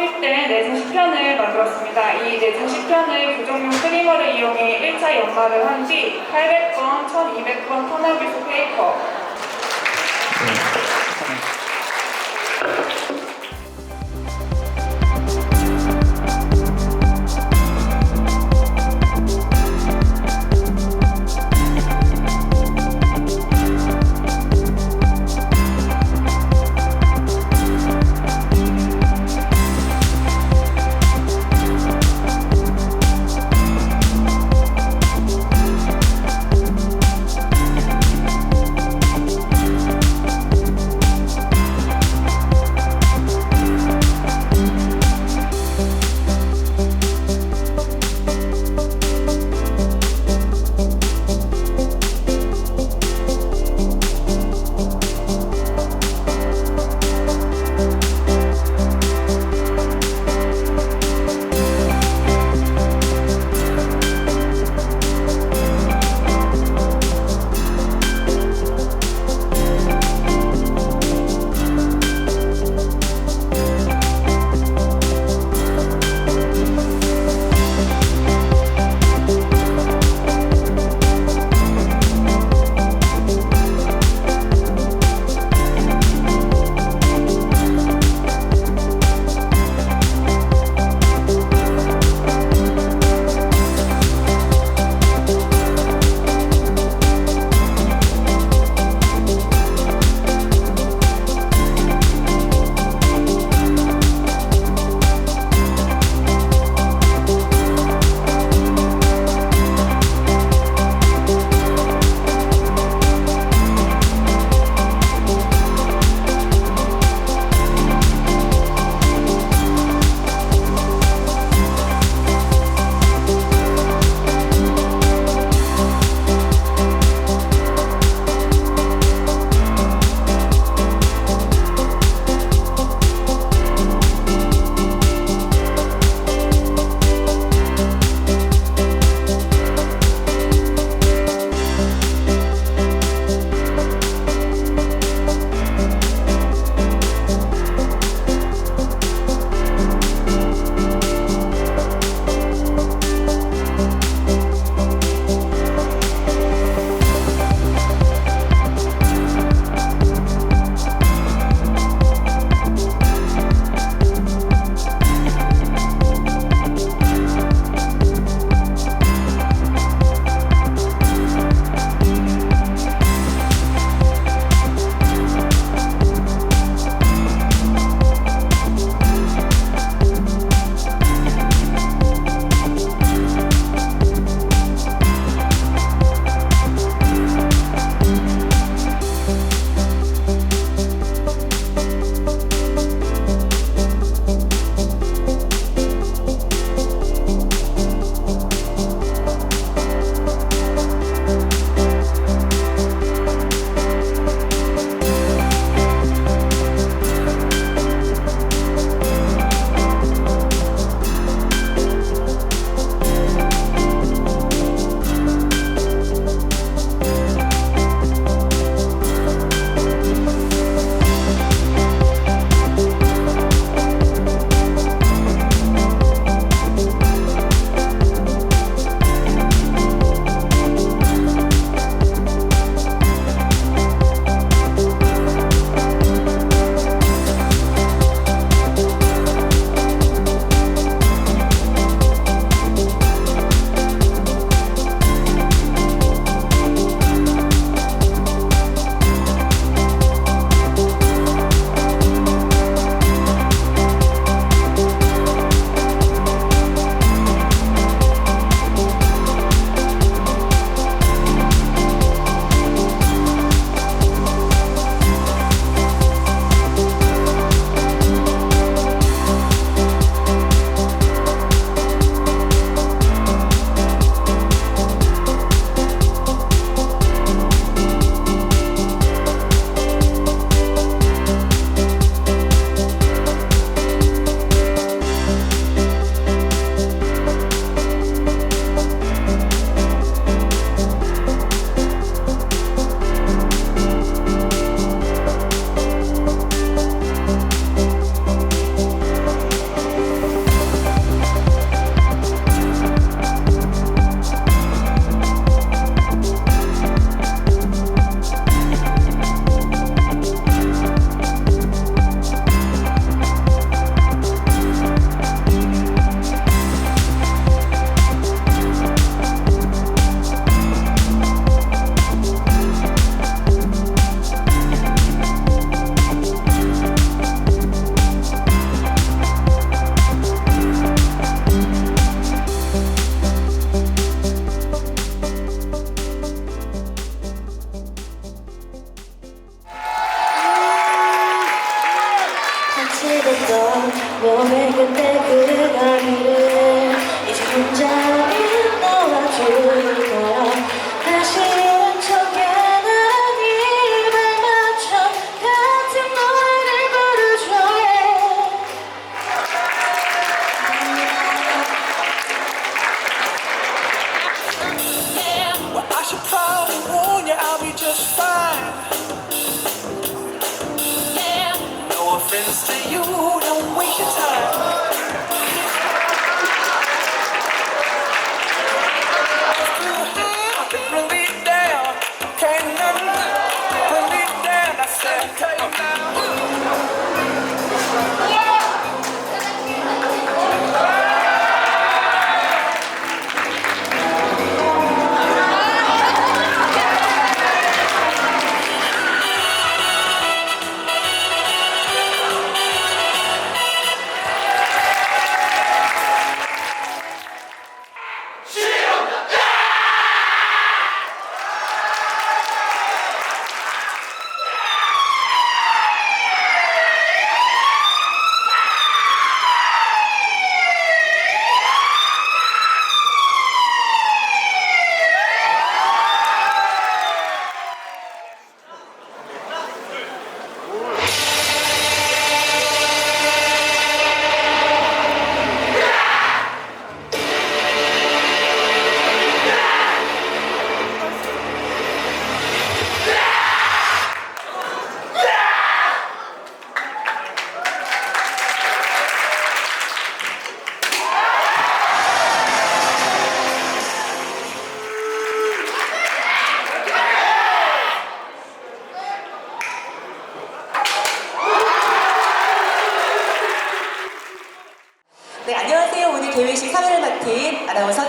삽- 삽입된 내장 시편을 만들었습니다. 이 내장 시편을 교정용 트리머를 이용해 1차 연마를 한 뒤 800번, 1200번 터널기수 페이퍼,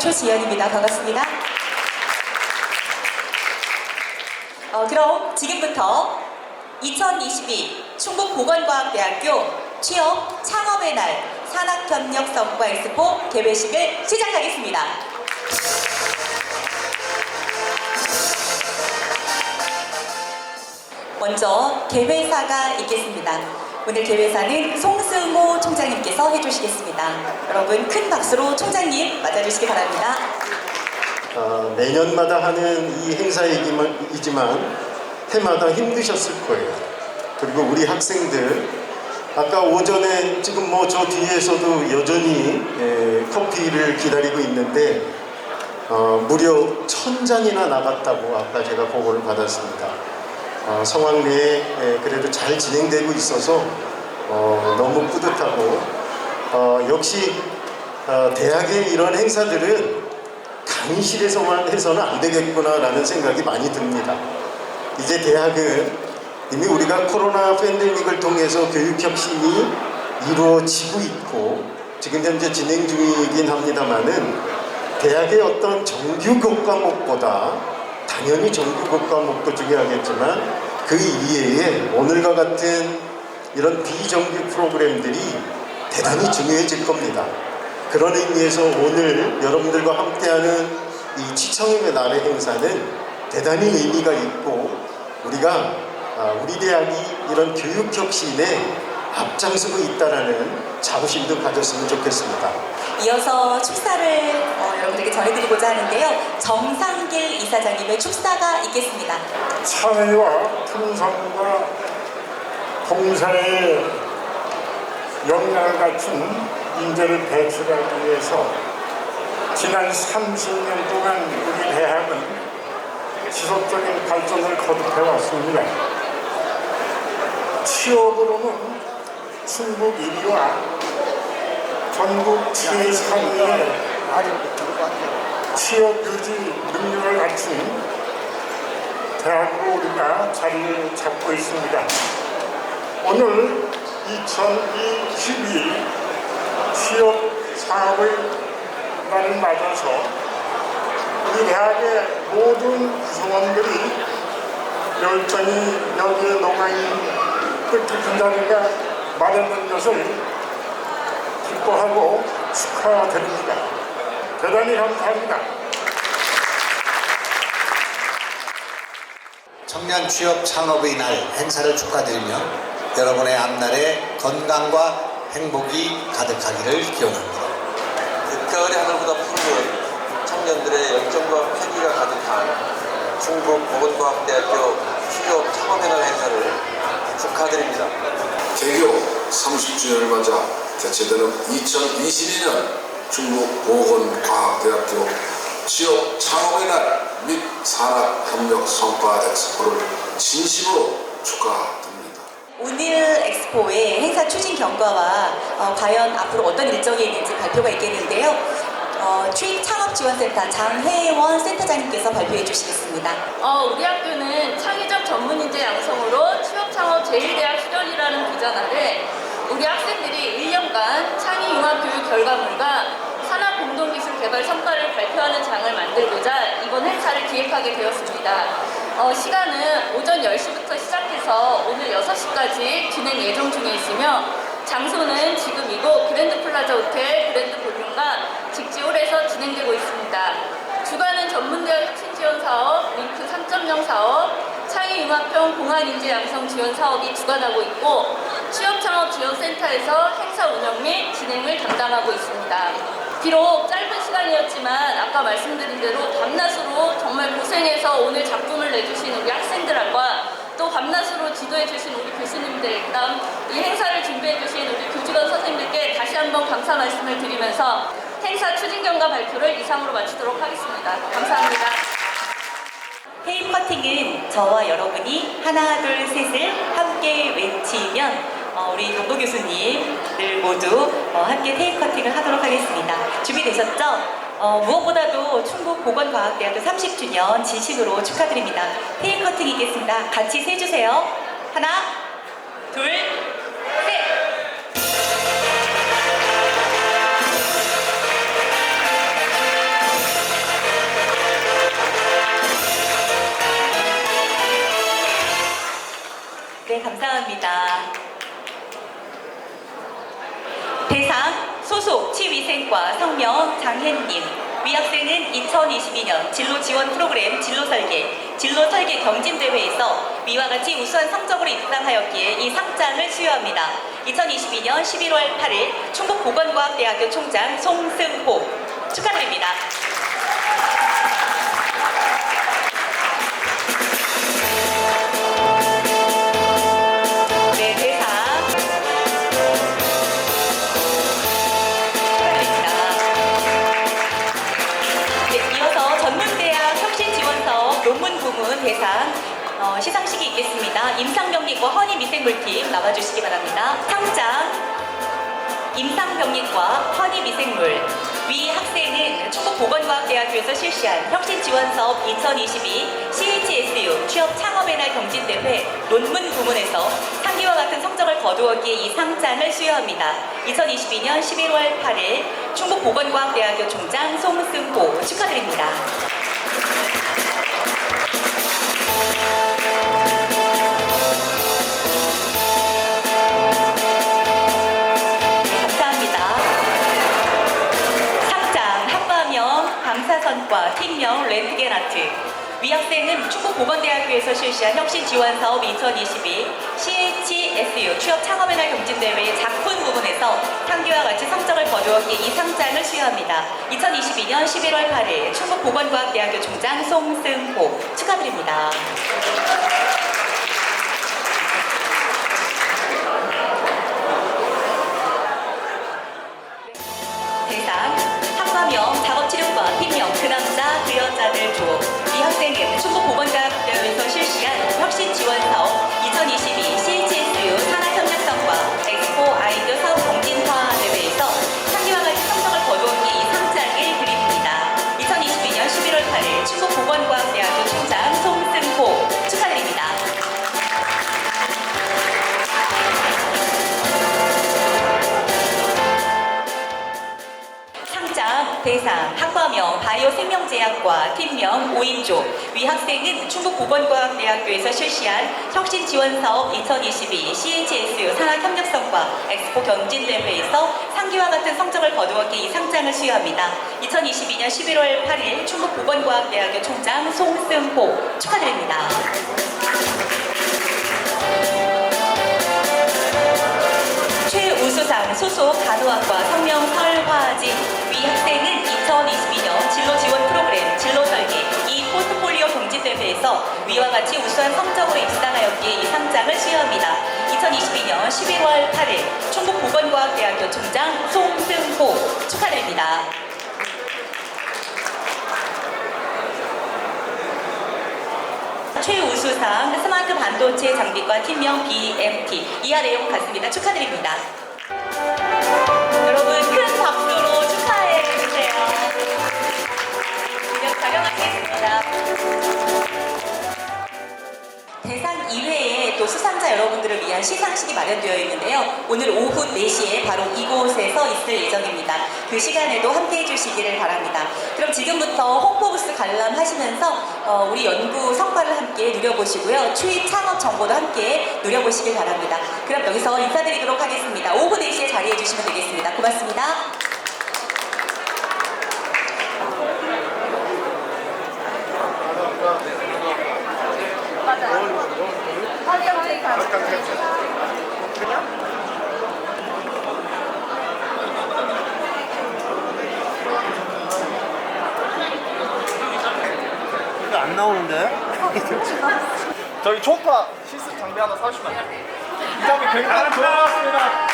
초지연입니다. 반갑습니다. 어, 그럼 지금부터 2022 충북 보건과학대학교 취업 창업의 날 산학협력 성과 엑스포 개회식을 시작하겠습니다. 먼저 개회사가 있겠습니다. 오늘 개회사는 송승호 총장님께서 해주시겠습니다. 여러분 큰 박수로 총장님 맞아주시기 바랍니다. 어, 매년마다 하는 이 행사이지만 해마다 힘드셨을 거예요. 그리고 우리 학생들 아까 오전에 지금 뭐 저 뒤에서도 여전히 에, 커피를 기다리고 있는데 어, 무려 천 잔이나 나갔다고 아까 제가 보고를 받았습니다. 어, 성황리에 에, 그래도 잘 진행되고 있어서 어, 너무 뿌듯하고 어, 역시 어, 대학의 이런 행사들은 강의실에서만 해서는 안 되겠구나라는 생각이 많이 듭니다. 이제 대학은 이미 우리가 코로나 팬데믹을 통해서 교육 혁신이 이루어지고 있고 지금 현재 진행 중이긴 합니다만은 대학의 어떤 정규 과목보다 당연히 정규 과목도 중요하겠지만 그 이외에 오늘과 같은 이런 비정규 프로그램들이 대단히 중요해질 겁니다. 그런 의미에서 오늘 여러분들과 함께하는 이 치청임의 날의 행사는 대단히 의미가 있고 우리가 아, 우리 대학이 이런 교육 혁신에 앞장서고 있다라는 자부심도 가졌으면 좋겠습니다. 이어서 축사를 어, 여러분들께 전해드리고자 하는데요. 정상길 이사장님의 축사가 있겠습니다. 사회와 풍성과 봉사에 역량을 갖춘 인재를 배출하기 위해서 지난 30년 동안 우리 대학은 지속적인 발전을 거듭해 왔습니다. 취업으로는 충북 1위와 전국 제3위의 취업 유지 능력을 갖춘 대학으로 우리가 자리를 잡고 있습니다. 오늘 2022 취업 사업의 날을 맞아서 우리 대학의 모든 구성원들이 열정이 여기에 녹아있는 뜻깊은 자리가 마련된 것을 기뻐하고 축하드립니다. 대단히 감사합니다. 청년 취업 창업의 날 행사를 축하드리며 여러분의 앞날에 건강과 행복이 가득하기를 기원합니다. 늦가을의 하늘보다 푸른 청년들의 열정과 패기가 가득한 충북 보건과학대학교 취업 창업연합 행사를 축하드립니다. 개교 30주년을 맞아 개최되는 2022년 중국 보건과학대학교 취업 창업의 날 및 산학협력 성과 엑스포를 진심으로 축하드립니다. 오늘 엑스포의 행사 추진 경과와 어, 과연 앞으로 어떤 일정이 있는지 발표가 있겠는데요. 어, 취업 창업 지원센터 장혜원 센터장님께서 발표해 주시겠습니다. 어, 우리 학교는 창의적 전문 인재 양성으로 취업 창업 제1대학 수련이라는 비전 아래 우리 학생들이 1년간 창의 융합 교육 결과물과 산업 공동 기술 개발 성과를 발표하는 장을 만들고자 이번 행사를 기획하게 되었습니다. 어, 시간은 오전 10시부터 시작해서 오늘 6시까지 진행 예정 중에 있으며 장소는 지금이고 그랜드 플라자 호텔 그랜드 볼 륨과 직지홀에서 진행되고 있습니다. 주관은 전문대학 혁신 지원 사업, 링크 3.0 사업, 창의융합형 공안인재 양성 지원 사업이 주관하고 있고 취업창업지원센터에서 행사 운영 및 진행을 담당하고 있습니다. 비록 짧은 시간이었지만 아까 말씀드린 대로 밤낮으로 정말 고생해서 오늘 작품을 내주신 우리 학생들과 또 밤낮으로 지도해주신 우리 교수님들, 그다음 이 행사를 준비해주신 우리 교직원 선생님들께 한번 감사 말씀을 드리면서 행사 추진 경과 발표를 이상으로 마치도록 하겠습니다. 감사합니다. 테이프 커팅은 저와 여러분이 하나, 둘, 셋을 함께 외치면 어, 우리 동도 교수님들 모두 어, 함께 테이프 커팅을 하도록 하겠습니다. 준비되셨죠? 어, 무엇보다도 충북 보건과학대학교 30주년 진심으로 축하드립니다. 테이프 커팅이겠습니다. 같이 세주세요. 하나, 둘, 셋! 네, 감사합니다. 대상 소속 치위생과 성명 장혜님 위 학생은 2022년 진로 지원 프로그램 진로 설계, 진로 설계 경진 대회에서 위와 같이 우수한 성적으로 입상하였기에 이 상장을 수여합니다. 2022년 11월 8일 충북보건과학대학교 총장 송승호 축하드립니다. 대상 어, 시상식이 있겠습니다. 임상병리과 허니미생물팀 나와주시기 바랍니다. 상장 임상병리과 허니미생물 위 학생은 충북보건과학대학교에서 실시한 혁신지원사업 2022 CHSU 취업 창업의 날 경진대회 논문 부문에서 상기와 같은 성적을 거두었기에 이 상장을 수여합니다. 2022년 11월 8일 충북보건과학대학교 총장 송승호 축하드립니다. 강사선과 팀명 렌트겐 아트 위 학생은 충북보건대학교에서 실시한 혁신지원사업 2022 CHSU 취업 창업의 날 경진대회의 작품 부분에서 상기와 같이 성적을 거두었기에 이 상장을 수여합니다. 2022년 11월 8일 충북보건과학대학교 총장 송승호 축하드립니다. 바이오 생명제약과 팀명 5인조 위 학생은 충북 보건과학대학교에서 실시한 혁신지원사업 2022 CHSU 산학협력성과 엑스포 경진대회에서 상기와 같은 성적을 거두었기에 이 상장을 수여합니다. 2022년 11월 8일 충북 보건과학대학교 총장 송승호 축하드립니다. 최우수 최우수상 소속 간호학과 성명설화진 위 학생은 2022 대회에서 위와 같이 우수한 성적으로 입상하였기에 이 상장을 수여합니다. 2022년 11월 8일 충북보건과학대학교 총장 송승호 축하드립니다. 최우수상 스마트 반도체 장비과 팀명 BMT 이하 내용 같습니다. 축하드립니다. 여러분 또 수상자 여러분들을 위한 시상식이 마련되어 있는데요. 오늘 오후 4시에 바로 이곳에서 있을 예정입니다. 그 시간에도 함께 해 주시기를 바랍니다. 그럼 지금부터 홍보부스 관람하시면서 어, 우리 연구 성과를 함께 누려보시고요. 추입 창업 정보도 함께 누려보시길 바랍니다. 그럼 여기서 인사드리도록 하겠습니다. 오후 4시에 자리해 주시면 되겠습니다. 고맙습니다. 이거 안 나오는데? 저희 초파 실습 장비 하나 사주시면 안 돼요? 이 장비 굉장히 좋았습니다.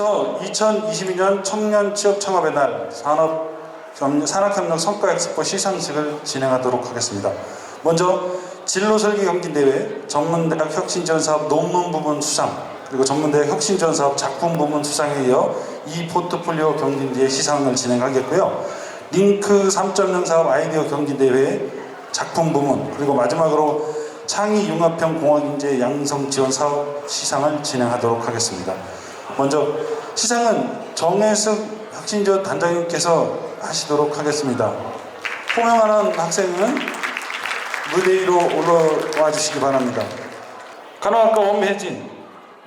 지금부터 2022년 청년 취업 창업의 날 산업 경- 산학협력 성과 엑스포 시상식을 진행하도록 하겠습니다. 먼저 진로 설계 경진 대회 전문대학 혁신 지원 사업 논문 부문 수상 그리고 전문대학 혁신 지원 사업 작품 부문 수상에 이어 이 포트폴리오 경진대회 시상을 진행하겠고요. 링크 3.0 사업 아이디어 경진대회 작품 부문 그리고 마지막으로 창의 융합형 공학인재 양성 지원 사업 시상을 진행하도록 하겠습니다. 먼저 시상은 정혜숙 혁신지원 단장님께서 하시도록 하겠습니다. 호명하는 학생은 무대 위로 올라와 주시기 바랍니다. 간호학과 원혜진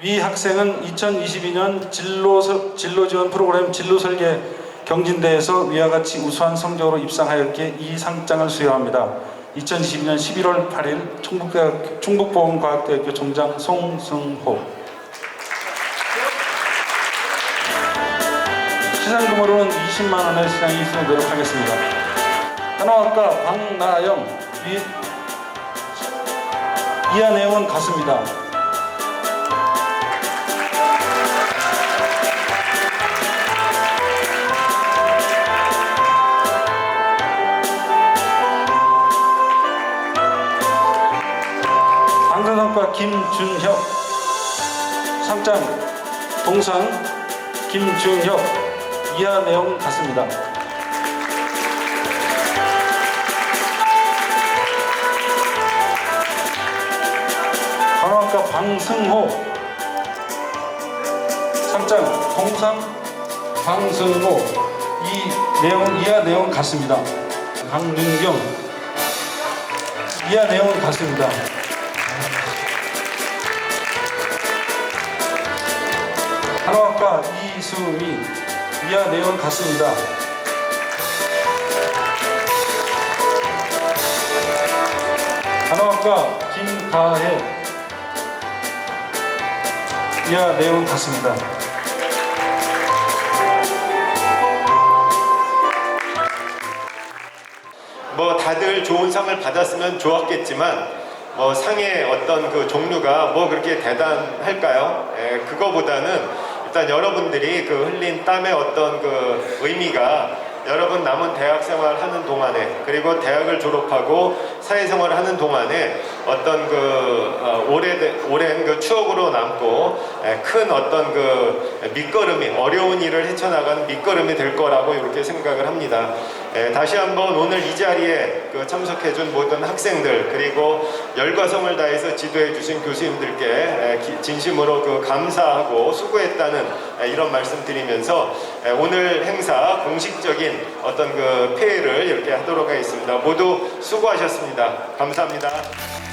위 학생은 2022년 진로, 서- 진로 지원 프로그램 진로 설계 경진대에서 위와 같이 우수한 성적으로 입상하였기에 이 상장을 수여합니다. 2022년 11월 8일 충북대학, 충북보건과학대학교 총장 송승호 시상금으로는 20만 원의 시상이 수여되도록 하겠습니다. 한화학과 박나영 위 이하 내용은 같습니다. 방송학과 김준혁 상장 동상 김준혁 이하 내용 같습니다. 간호학과 방승호 상장 동상 방승호 이 내용 이하 내용 같습니다. 강윤경 이하 내용은 같습니다. 한화학과 이수미 이하 내용 같습니다. 한화학과 김가혜 이하 내용 같습니다. 뭐 다들 좋은 상을 받았으면 좋았겠지만 뭐 상의 어떤 그 종류가 뭐 그렇게 대단할까요? 예, 그거보다는 일단 여러분들이 그 흘린 땀의 어떤 그 의미가 여러분 남은 대학 생활 하는 동안에 그리고 대학을 졸업하고 사회생활을 하는 동안에 어떤 그 어, 오래 오랜 그 추억으로 남고 에, 큰 어떤 그 밑거름이 어려운 일을 헤쳐나가는 밑거름이 될 거라고 이렇게 생각을 합니다. 에, 다시 한번 오늘 이 자리에 그 참석해준 모든 학생들 그리고 열과 성을 다해서 지도해주신 교수님들께 에, 기- 진심으로 그 감사하고 수고했다는 에, 이런 말씀드리면서 에, 오늘 행사 공식적인 어떤 그 폐회를 이렇게 하도록 하겠습니다. 모두 수고하셨습니다. 감사합니다.